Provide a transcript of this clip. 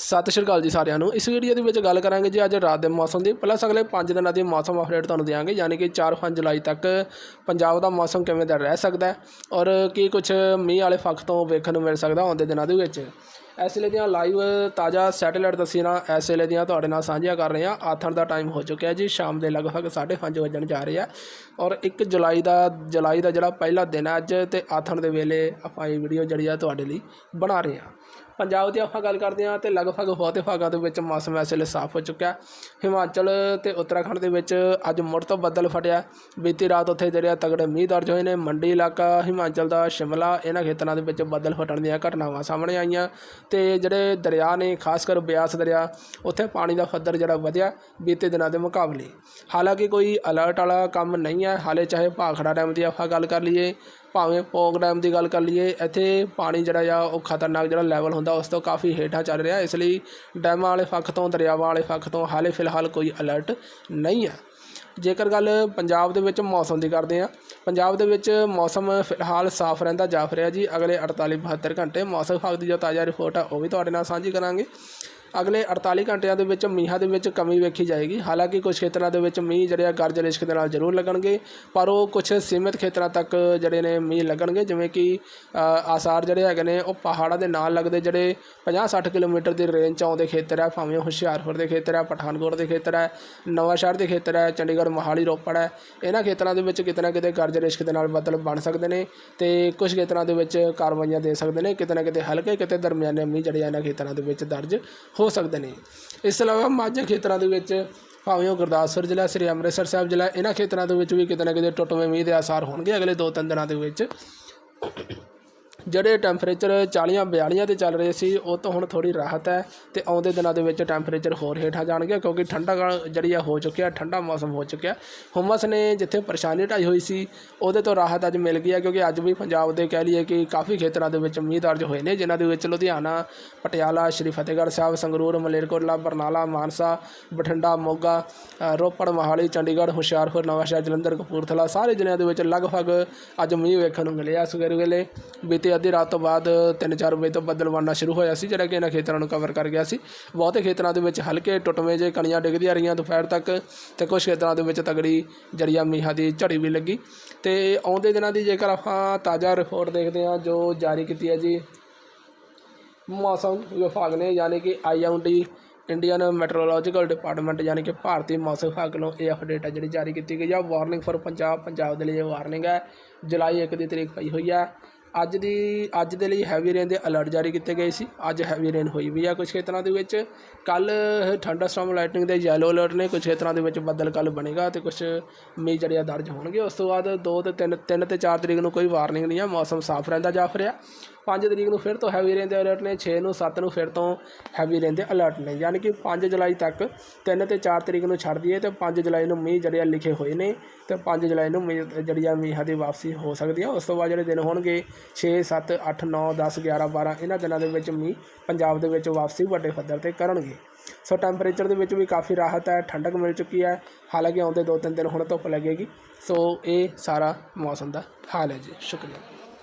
ਸਤਿ ਸ਼੍ਰੀ ਅਕਾਲ ਜੀ ਸਾਰਿਆਂ ਨੂੰ। ਇਸ ਵੀਡੀਓ ਦੇ ਵਿੱਚ ਗੱਲ ਕਰਾਂਗੇ ਜੀ ਅੱਜ ਰਾਤ ਦੇ ਮੌਸਮ ਦੀ। ਪਲੱਸ ਅਗਲੇ 5 ਦਿਨਾਂ ਦੀ ਮੌਸਮ ਅਪਡੇਟ ਤੁਹਾਨੂੰ ਦਿਆਂਗੇ। ਯਾਨੀ ਕਿ 4-5 ਜੁਲਾਈ ਤੱਕ ਪੰਜਾਬ ਦਾ ਮੌਸਮ ਕਿਵੇਂ ਦਾ ਰਹਿ ਸਕਦਾ ਔਰ ਕੀ ਕੁਝ ਮੀਂਹ ਵਾਲੇ ਪੱਖ ਤੋਂ ਵੇਖਣ ਨੂੰ ਮਿਲ ਸਕਦਾ ਆਉਂਦੇ ਦਿਨਾਂ ਦੇ ਵਿੱਚ। ਇਸ ਵੇਲੇ ਦੀਆਂ ਲਾਈਵ ਤਾਜ਼ਾ ਸੈਟੇਲਾਈਟ ਤਸਵੀਰਾਂ ਇਸ ਵੇਲੇ ਦੀਆਂ ਤੁਹਾਡੇ ਨਾਲ ਸਾਂਝੀਆਂ ਕਰ ਰਹੇ ਹਾਂ। ਆਥਣ ਦਾ ਟਾਈਮ ਹੋ ਚੁੱਕਿਆ ਜੀ, ਸ਼ਾਮ ਦੇ ਲਗਭਗ 5:30 ਵਜਣ ਜਾ ਰਹੇ ਆ। ਔਰ 1 ਜੁਲਾਈ ਦਾ ਜੁਲਾਈ ਦਾ ਜਿਹੜਾ ਪਹਿਲਾ ਦਿਨ ਹੈ ਅੱਜ ਤੇ ਆਥਣ ਦੇ ਵੇਲੇ ਆਪਾਂ ਇਹ ਵੀਡੀਓ ਜਿਹੜੀ ਆ ਤੁਹਾਡੇ ਲਈ ਬਣਾ ਰਹੇ ਹਾਂ। ਪੰਜਾਬ ਦੀ ਆਪਾਂ ਗੱਲ ਕਰਦੇ ਹਾਂ ਤੇ ਲਗਭਗ ਬਹੁਤੇ ਭਾਗਾਂ ਦੇ ਵਿੱਚ ਮੌਸਮ ਇਸ ਵੇਲੇ ਸਾਫ਼ ਹੋ ਚੁੱਕਿਆ। ਹਿਮਾਚਲ ਤੇ ਉੱਤਰਾਖੰਡ ਦੇ ਵਿੱਚ ਅੱਜ ਮੁੜ ਤੋਂ ਬੱਦਲ ਫਟਿਆ। ਬੀਤੀ ਰਾਤ ਉੱਥੇ ਜਿਹੜੇ ਆ ਤਗੜੇ ਮੀਂਹ ਦਰਜ ਹੋਏ ਨੇ। ਮੰਡੀ ਇਲਾਕਾ, ਹਿਮਾਚਲ ਦਾ, ਸ਼ਿਮਲਾ, ਇਹਨਾਂ ਖੇਤਰਾਂ ਦੇ ਵਿੱਚ ਬੱਦਲ ਫਟਣ ਦੀਆਂ ਘਟਨਾਵਾਂ ਸਾਹਮਣੇ ਆਈਆਂ। ਅਤੇ ਜਿਹੜੇ ਦਰਿਆ ਨੇ, ਖਾਸ ਕਰ ਬਿਆਸ ਦਰਿਆ, ਉੱਥੇ ਪਾਣੀ ਦਾ ਪੱਧਰ ਜਿਹੜਾ ਵਧਿਆ ਬੀਤੇ ਦਿਨਾਂ ਦੇ ਮੁਕਾਬਲੇ। ਹਾਲਾਂਕਿ ਕੋਈ ਅਲਰਟ ਵਾਲਾ ਕੰਮ ਨਹੀਂ ਹੈ, ਹਾਲੇ ਚਾਹੇ ਭਾਖੜਾ ਡੈਮ ਦੀ ਆਪਾਂ ਗੱਲ ਕਰ ਲਈਏ, ਭਾਵੇਂ ਪੌਂਗ ਡੈਮ ਦੀ ਗੱਲ ਕਰ ਲਈਏ, ਇੱਥੇ ਪਾਣੀ ਜਿਹੜਾ ਆ, ਉਹ ਖਤਰਨਾਕ ਜਿਹੜਾ ਲੈਵਲ ਹੁੰਦਾ, ਉਸ ਤੋਂ ਕਾਫੀ ਹੇਠਾਂ ਚੱਲ ਰਿਹਾ, ਇਸ ਲਈ ਡੈਮਾਂ ਵਾਲੇ ਪੱਖ ਤੋਂ ਦਰਿਆਵਾਂ ਵਾਲੇ ਪੱਖ ਤੋਂ ਹਾਲੇ ਫਿਲਹਾਲ ਕੋਈ ਅਲਰਟ ਨਹੀਂ ਹੈ। ਜੇਕਰ ਗੱਲ ਪੰਜਾਬ ਦੇ ਵਿੱਚ ਮੌਸਮ ਦੀ ਕਰਦੇ ਹਾਂ ਪੰਜਾਬ ਦੇ ਵਿੱਚ ਮੌਸਮ ਫਿਲਹਾਲ ਸਾਫ਼ ਰਹਿੰਦਾ ਜਾਫ ਰਿਹਾ ਜੀ। ਅਗਲੇ 48 72 ਘੰਟੇ ਮੌਸਮ ਵਿਭਾਗ ਦੀ ਜੋ ਤਾਜ਼ਾ ਰਿਪੋਰਟ ਆ, ਉਹ ਵੀ ਤੁਹਾਡੇ ਨਾਲ ਸਾਂਝੀ ਕਰਾਂਗੇ। ਅਗਲੇ 48 ਘੰਟਿਆਂ ਦੇ ਵਿੱਚ ਮੀਂਹਾਂ ਦੇ ਵਿੱਚ ਕਮੀ ਵੇਖੀ ਜਾਏਗੀ। ਹਾਲਾਂਕਿ ਕੁਝ ਖੇਤਰਾਂ ਦੇ ਵਿੱਚ ਮੀਂਹ ਜਿਹੜੇ ਆ, ਗਰਜ ਰਿਸ਼ਕ ਦੇ ਨਾਲ ਜ਼ਰੂਰ ਲੱਗਣਗੇ, ਪਰ ਉਹ ਕੁਝ ਸੀਮਿਤ ਖੇਤਰਾਂ ਤੱਕ ਜਿਹੜੇ ਨੇ ਮੀਂਹ ਲੱਗਣਗੇ, ਜਿਵੇਂ ਕਿ ਆਸਾਰ ਜਿਹੜੇ ਹੈਗੇ ਨੇ, ਉਹ ਪਹਾੜਾਂ ਦੇ ਨਾਲ ਲੱਗਦੇ ਜਿਹੜੇ 50-60 ਕਿਲੋਮੀਟਰ ਦੀ ਰੇਂਜ 'ਚ ਆਉਂਦੇ ਖੇਤਰ ਹੈ ਭਾਵੇਂ ਉਹ ਹੁਸ਼ਿਆਰਪੁਰ ਦੇ ਖੇਤਰ ਹੈ ਪਠਾਨਕੋਟ ਦੇ ਖੇਤਰ ਹੈ ਨਵਾਂਸ਼ਹਿਰ ਦੇ ਖੇਤਰ ਹੈ ਚੰਡੀਗੜ੍ਹ ਮੋਹਾਲੀ ਰੋਪੜ ਹੈ ਇਹਨਾਂ ਖੇਤਰਾਂ ਦੇ ਵਿੱਚ ਕਿਤੇ ਨਾ ਕਿਤੇ ਗਰਜ ਰਿਸ਼ਕ ਦੇ ਨਾਲ ਬੱਦਲ ਬਣ ਸਕਦੇ ਨੇ ਤੇ ਕੁਝ ਖੇਤਰਾਂ ਦੇ ਵਿੱਚ ਕਾਰਵਾਈਆਂ ਦੇ ਸਕਦੇ ਨੇ, ਕਿਤੇ ਨਾ ਕਿਤੇ ਹਲਕੇ, ਕਿਤੇ ਦਰਮਿਆਨੇ ਮੀਂਹ ਜਿਹੜੇ ਇਹਨਾਂ ਖੇਤਰਾਂ ਦੇ ਵਿੱਚ ਦਰਜ ਹੋ ਸਕਦੇ ਨੇ। ਇਸ ਤੋਂ ਇਲਾਵਾ ਮਾਝੇ ਖੇਤਰਾਂ ਦੇ ਵਿੱਚ ਭਾਵੇਂ ਉਹ ਗੁਰਦਾਸਪੁਰ ਜ਼ਿਲ੍ਹਾ, ਸ੍ਰੀ ਅੰਮ੍ਰਿਤਸਰ ਸਾਹਿਬ ਜ਼ਿਲ੍ਹਾ, ਇਹਨਾਂ ਖੇਤਰਾਂ ਦੇ ਵਿੱਚ ਵੀ ਕਿਤੇ ਨਾ ਕਿਤੇ ਟੁੱਟਵੇਂ ਮੀਂਹ ਦੇ ਆਸਾਰ ਹੋਣਗੇ ਅਗਲੇ 2-3 ਦਿਨਾਂ ਦੇ ਵਿੱਚ। ਜਿਹੜੇ ਟੈਂਪਰੇਚਰ 40 42 ਤੇ ਚੱਲ ਰਹੇ ਸੀ, ਉਹ ਤੋਂ ਹੁਣ ਥੋੜ੍ਹੀ ਰਾਹਤ ਹੈ ਅਤੇ ਆਉਂਦੇ ਦਿਨਾਂ ਦੇ ਵਿੱਚ ਟੈਂਪਰੇਚਰ ਹੋਰ ਹੇਠਾਂ ਜਾਣਗੇ ਕਿਉਂਕਿ ਠੰਡਾ ਜਿਹੜੀ ਆ ਹੋ ਚੁੱਕਿਆ, ਠੰਡਾ ਮੌਸਮ ਹੋ ਚੁੱਕਿਆ। ਹੁਮਸ ਨੇ ਜਿੱਥੇ ਪਰੇਸ਼ਾਨੀ ਢਾਈ ਹੋਈ ਸੀ, ਉਹਦੇ ਤੋਂ ਰਾਹਤ ਅੱਜ ਮਿਲ ਗਈ ਹੈ ਕਿਉਂਕਿ ਅੱਜ ਵੀ ਪੰਜਾਬ ਦੇ ਕਹਿ ਲਈਏ ਕਿ ਕਾਫੀ ਖੇਤਰਾਂ ਦੇ ਵਿੱਚ ਮੀਂਹ ਦਰਜ ਹੋਏ ਨੇ, ਜਿਨ੍ਹਾਂ ਦੇ ਵਿੱਚ ਲੁਧਿਆਣਾ, ਪਟਿਆਲਾ, ਸ਼੍ਰੀ ਫਤਿਹਗੜ੍ਹ ਸਾਹਿਬ, ਸੰਗਰੂਰ, ਮਲੇਰਕੋਟਲਾ, ਬਰਨਾਲਾ, ਮਾਨਸਾ, ਬਠਿੰਡਾ, ਮੋਗਾ ਰੋਪੜ, ਮੋਹਾਲੀ, ਚੰਡੀਗੜ੍ਹ, ਹੁਸ਼ਿਆਰਪੁਰ, ਨਵਾਂਸ਼ਹਿਰ, ਜਲੰਧਰ, ਕਪੂਰਥਲਾ, ਸਾਰੇ ਜ਼ਿਲ੍ਹਿਆਂ ਦੇ ਵਿੱਚ ਲਗਭਗ ਅੱਜ ਮੀਂਹ ਵੇਖਣ ਨੂੰ ਮਿਲਿਆ ਸਵੇਰ ਵੇਲੇ। ਬੀਤੇ ਅੱਧੀ ਰਾਤ ਤੋਂ ਬਾਅਦ 3-4 ਵਜੇ ਤੋਂ ਬੱਦਲ ਬਣਨਾ ਸ਼ੁਰੂ ਹੋਇਆ ਸੀ, ਜਿਹੜਾ ਕਿ ਇਹਨਾਂ ਖੇਤਰਾਂ ਨੂੰ ਕਵਰ ਕਰ ਗਿਆ ਸੀ। ਬਹੁਤੇ ਖੇਤਰਾਂ ਦੇ ਵਿੱਚ ਹਲਕੇ ਟੁੱਟਵੇਂ ਜੇ ਕਣੀਆਂ ਡਿੱਗਦੀਆਂ ਰਹੀਆਂ। ਦੁਪਹਿਰ ਤੱਕ ਤੇ ਕੁਝ ਖੇਤਰਾਂ ਦੇ ਵਿੱਚ ਤਗੜੀ ਜੜੀਆਂ ਮੀਂਹਾਂ ਦੀ ਝੜੀ ਵੀ ਲੱਗੀ। ਤੇ ਆਉਂਦੇ ਦਿਨਾਂ ਦੀ ਜੇਕਰ ਆਪਾਂ ਤਾਜ਼ਾ ਰਿਪੋਰਟ ਦੇਖਦੇ ਹਾਂ, ਜੋ ਜਾਰੀ ਕੀਤੀ ਹੈ ਜੀ, ਮੌਸਮ ਵਿਭਾਗ ਨੇ, ਯਾਨੀ ਕਿ ਆਈਐਮਡੀ ਇੰਡੀਅਨ ਮੈਟਰੋਲੋਜੀਕਲ ਡਿਪਾਰਟਮੈਂਟ ਯਾਨੀ ਕਿ ਭਾਰਤੀ ਮੌਸਮ ਵਿਭਾਗ ਵੱਲੋਂ ਇਹ ਅਪਡੇਟ ਹੈ ਜਿਹੜੀ ਜਾਰੀ ਕੀਤੀ ਗਈ ਹੈ। ਵਾਰਨਿੰਗ ਫॉर ਪੰਜਾਬ ਪੰਜਾਬ ਦੇ ਲਈ ਇਹ ਵਾਰਨਿੰਗ ਹੈ। ਜੁਲਾਈ 1 ਦੀ ਤਰੀਕ ਪਈ ਹੋਈ ਹੈ। ਅੱਜ ਦੀ, ਅੱਜ ਦੇ ਲਈ ਹੈਵੀ ਰੇਨ ਦੇ ਅਲਰਟ ਜਾਰੀ ਕੀਤੇ ਗਏ ਸੀ। ਅੱਜ ਹੈਵੀ ਰੇਨ ਹੋਈ ਵੀ ਆ ਕੁਝ ਖੇਤਰਾਂ ਦੇ ਵਿੱਚ। ਕੱਲ ਥੰਡਰਸਟਾਰਮ ਲਾਈਟਿੰਗ ਦੇ ਯੈਲੋ ਅਲਰਟ ਨੇ। ਕੁਝ ਖੇਤਰਾਂ ਦੇ ਵਿੱਚ ਬੱਦਲ ਕੱਲ ਬਣੇਗਾ ਤੇ ਕੁਝ ਮੀਂਹ ਜਿਹੜੇ ਆ ਦਰਜ ਹੋਣਗੇ। ਉਸ ਤੋਂ ਬਾਅਦ 2 ਤੇ 3 3 ਤੇ 4 ਤਰੀਕ ਨੂੰ ਕੋਈ ਵਾਰਨਿੰਗ ਨਹੀਂ ਆ। ਮੌਸਮ ਸਾਫ਼ ਰਹਿੰਦਾ ਜਾਫ ਰਿਹਾ 5 ਤਰੀਕ ਨੂੰ ਫਿਰ ਤੋਂ ਹੈਵੀ ਰੇਨ ਦੇ ਅਲਰਟ ਨੇ। 6 ਨੂੰ 7 ਨੂੰ ਫਿਰ ਤੋਂ ਹੈਵੀ ਰੇਨ ਦੇ ਅਲਰਟ ਨੇ। ਯਾਨੀ ਕਿ 5 ਜੁਲਾਈ ਤੱਕ 3 ਤੇ 4 ਤਰੀਕ ਨੂੰ ਛੱਡ ਦਈਏ ਤੇ 5 ਜੁਲਾਈ ਨੂੰ ਮੀਂਹ ਜਿਹੜੇ ਆ ਲਿਖੇ ਹੋਏ ਨੇ ਤੇ 5 ਜੁਲਾਈ ਨੂੰ ਮੀਂਹ ਜਿਹੜੀ ਆ ਮੀਂਹਾਂ ਦੀ ਵਾਪਸੀ ਹੋ ਸਕਦੀ ਆ। ਉਸ ਤੋਂ ਬਾਅਦ ਜਿਹੜੇ ਦਿਨ ਹੋਣਗੇ 6 7 8 9 10 11 12 ਇਹਨਾਂ ਦਿਨਾਂ ਦੇ ਵਿੱਚ ਮੀਂਹ ਪੰਜਾਬ ਦੇ ਵਿੱਚ ਵਾਪਸੀ ਵੱਡੇ ਪੱਧਰ ਤੇ ਕਰਨਗੇ। ਸੋ ਟੈਂਪਰੇਚਰ ਦੇ ਵਿੱਚ ਵੀ ਕਾਫੀ ਰਾਹਤ ਹੈ, ਠੰਡਕ ਮਿਲ ਚੁੱਕੀ ਹੈ। ਹਾਲਾਂਕਿ ਆਉਂਦੇ 2-3 ਦਿਨ ਹੁਣ ਧੁੱਪ ਲੱਗੇਗੀ। ਸੋ ਇਹ ਸਾਰਾ ਮੌਸਮ ਦਾ ਹਾਲ ਹੈ ਜੀ। ਸ਼ੁਕਰੀਆ।